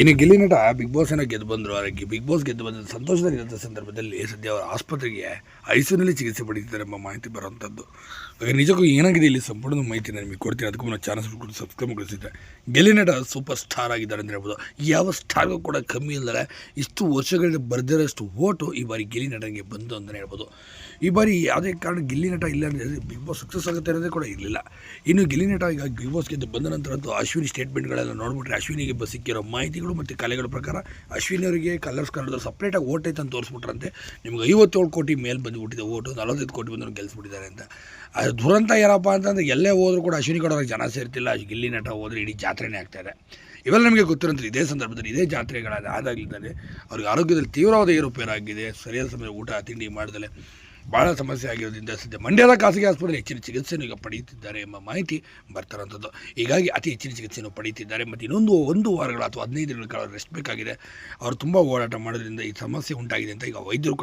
ಇನ್ನು ಗಿಲ್ಲಿ ನಟ ಬಿಗ್ ಬಾಸ್ನ ಗೆದ್ದು ಬಂದರು ಅದಕ್ಕೆ ಬಿಗ್ ಬಾಸ್ ಗೆದ್ದು ಬಂದ ಸಂತೋಷದಲ್ಲಿದ್ದ ಸಂದರ್ಭದಲ್ಲಿ ಸದ್ಯ ಅವರ ಆಸ್ಪತ್ರೆಗೆ ಐಸಿಯುನಲ್ಲಿ ಚಿಕಿತ್ಸೆ ಪಡೀತಿದ್ದಾರೆ ಎಂಬ ಮಾಹಿತಿ ಬರುವಂಥದ್ದು ಹಾಗೆ ನಿಜಕ್ಕೂ ಏನಾಗಿದೆ ಇಲ್ಲಿ ಸಂಪೂರ್ಣ ಮಾಹಿತಿ ನಿಮಗೆ ಕೊಡ್ತೀನಿ. ಅದಕ್ಕೂ ಮುನ್ನ ಚಾನಲ್ ಸಬ್ಸ್ಕ್ರೈಬ್ ಮಾಡಿಸಿದ್ದೆ ಗೆಲ್ಲಿ ನಟ ಸೂಪರ್ ಸ್ಟಾರ್ ಆಗಿದ್ದಾರೆ ಅಂತ ಹೇಳ್ಬೋದು. ಯಾವ ಸ್ಟಾರ್ಗೂ ಕೂಡ ಕಮ್ಮಿ ಇಲ್ಲದೆ ಇಷ್ಟು ವರ್ಷಗಳಿಂದ ಬರೆದಿರೋಷ್ಟು ಓಟು ಈ ಬಾರಿ ಗಿಲ್ಲಿ ನಟನಿಗೆ ಬಂದು ಅಂತಲೇ ಹೇಳ್ಬೋದು. ಈ ಬಾರಿ ಯಾವುದೇ ಕಾರಣ ಗಿಲ್ಲಿ ನಟ ಇಲ್ಲ ಅಂದರೆ ಬಿಗ್ ಬಾಸ್ ಸಕ್ಸಸ್ ಆಗುತ್ತೆ ಅನ್ನೋದೇ ಕೂಡ ಇರಲಿಲ್ಲ. ಇನ್ನು ಗಿಲ್ಲಿ ನಟ ಈಗ ಬಿಗ್ ಬಾಸ್ ಗೆದ್ದು ಬಂದ ನಂತರ ಅಶ್ವಿನಿ ಸ್ಟೇಟ್ಮೆಂಟ್ಗಳೆಲ್ಲ ನೋಡ್ಬಿಟ್ರೆ ಅಶ್ವಿನಿಗೆ ಸಿಕ್ಕಿರೋ ಮಾಹಿತಿಗಳು ಮತ್ತು ಕಲೆಗಳ ಪ್ರಕಾರ ಅಶ್ವಿನಿಯವರಿಗೆ ಕಲರ್ಸ್ ಕನ್ನಡದಲ್ಲಿ ಸಪ್ರೇಟಾಗಿ ಓಟ್ ಐತೆ ಅಂತ ತೋರಿಸ್ಬಿಟ್ರಂತೆ. ನಿಮ್ಗೆ ಐವತ್ತೇಳು ಕೋಟಿ ಮೇಲೆ ಬಂದುಬಿಟ್ಟಿದೆ ಓಟು, ನಲವತ್ತೈದು ಕೋಟಿ ಬಂದು ಗೆಲ್ಲಿಸ್ಬಿಟ್ಟಿದ್ದಾರೆ ಅಂತ. ಅದು ದುರಂತ ಏನಪ್ಪ ಅಂತಂದ್ರೆ ಎಲ್ಲೇ ಹೋದರೂ ಕೂಡ ಅಶ್ವಿನಿ ಕಡೆಯವ್ರಿಗೆ ಜನ ಸೇರ್ತಿಲ್ಲ ಗಿಲ್ಲಿ ನಟ ಹೋದರೆ ಇಡೀ ಜಾತ್ರೆನೇ ಆಗ್ತಾಯಿದೆ ಇವೆಲ್ಲ ನಮಗೆ ಗೊತ್ತಿರೋಂಥ ಇದೇ ಸಂದರ್ಭದಲ್ಲಿ ಇದೇ ಜಾತ್ರೆಗಳಾದ ಆದಾಗಲಿದ್ದರೆ ಅವ್ರಿಗೆ ಆರೋಗ್ಯದಲ್ಲಿ ತೀವ್ರವಾದ ಏರುಪೇರಾಗಿದೆ. ಸರಿಯಾದ ಸಮಯ ಊಟ, ತಿಂಡಿ ಮಾಡ್ದಲೆ ಭಾಳ ಸಮಸ್ಯೆ ಆಗಿರೋದ್ರಿಂದ ಸದ್ಯ ಮಂಡ್ಯದ ಖಾಸಗಿ ಆಸ್ಪತ್ರೆಯಲ್ಲಿ ಹೆಚ್ಚಿನ ಚಿಕಿತ್ಸೆಯನ್ನು ಈಗ ಪಡೆಯುತ್ತಿದ್ದಾರೆ ಎಂಬ ಮಾಹಿತಿ ಬರ್ತಾರಂಥದ್ದು ಹೀಗಾಗಿ ಅತಿ ಹೆಚ್ಚಿನ ಚಿಕಿತ್ಸೆಯನ್ನು ಪಡೆಯುತ್ತಿದ್ದಾರೆ. ಮತ್ತು ಇನ್ನೊಂದು ಒಂದು ವಾರಗಳ ಅಥವಾ ಹದಿನೈದು ದಿನಗಳ ಕಾಲ ರೆಸ್ಟ್ ಬೇಕಾಗಿದೆ. ಅವರು ತುಂಬ ಓಡಾಟ ಮಾಡೋದ್ರಿಂದ ಈ ಸಮಸ್ಯೆ ಉಂಟಾಗಿದೆ ಅಂತ ಈಗ ವೈದ್ಯರು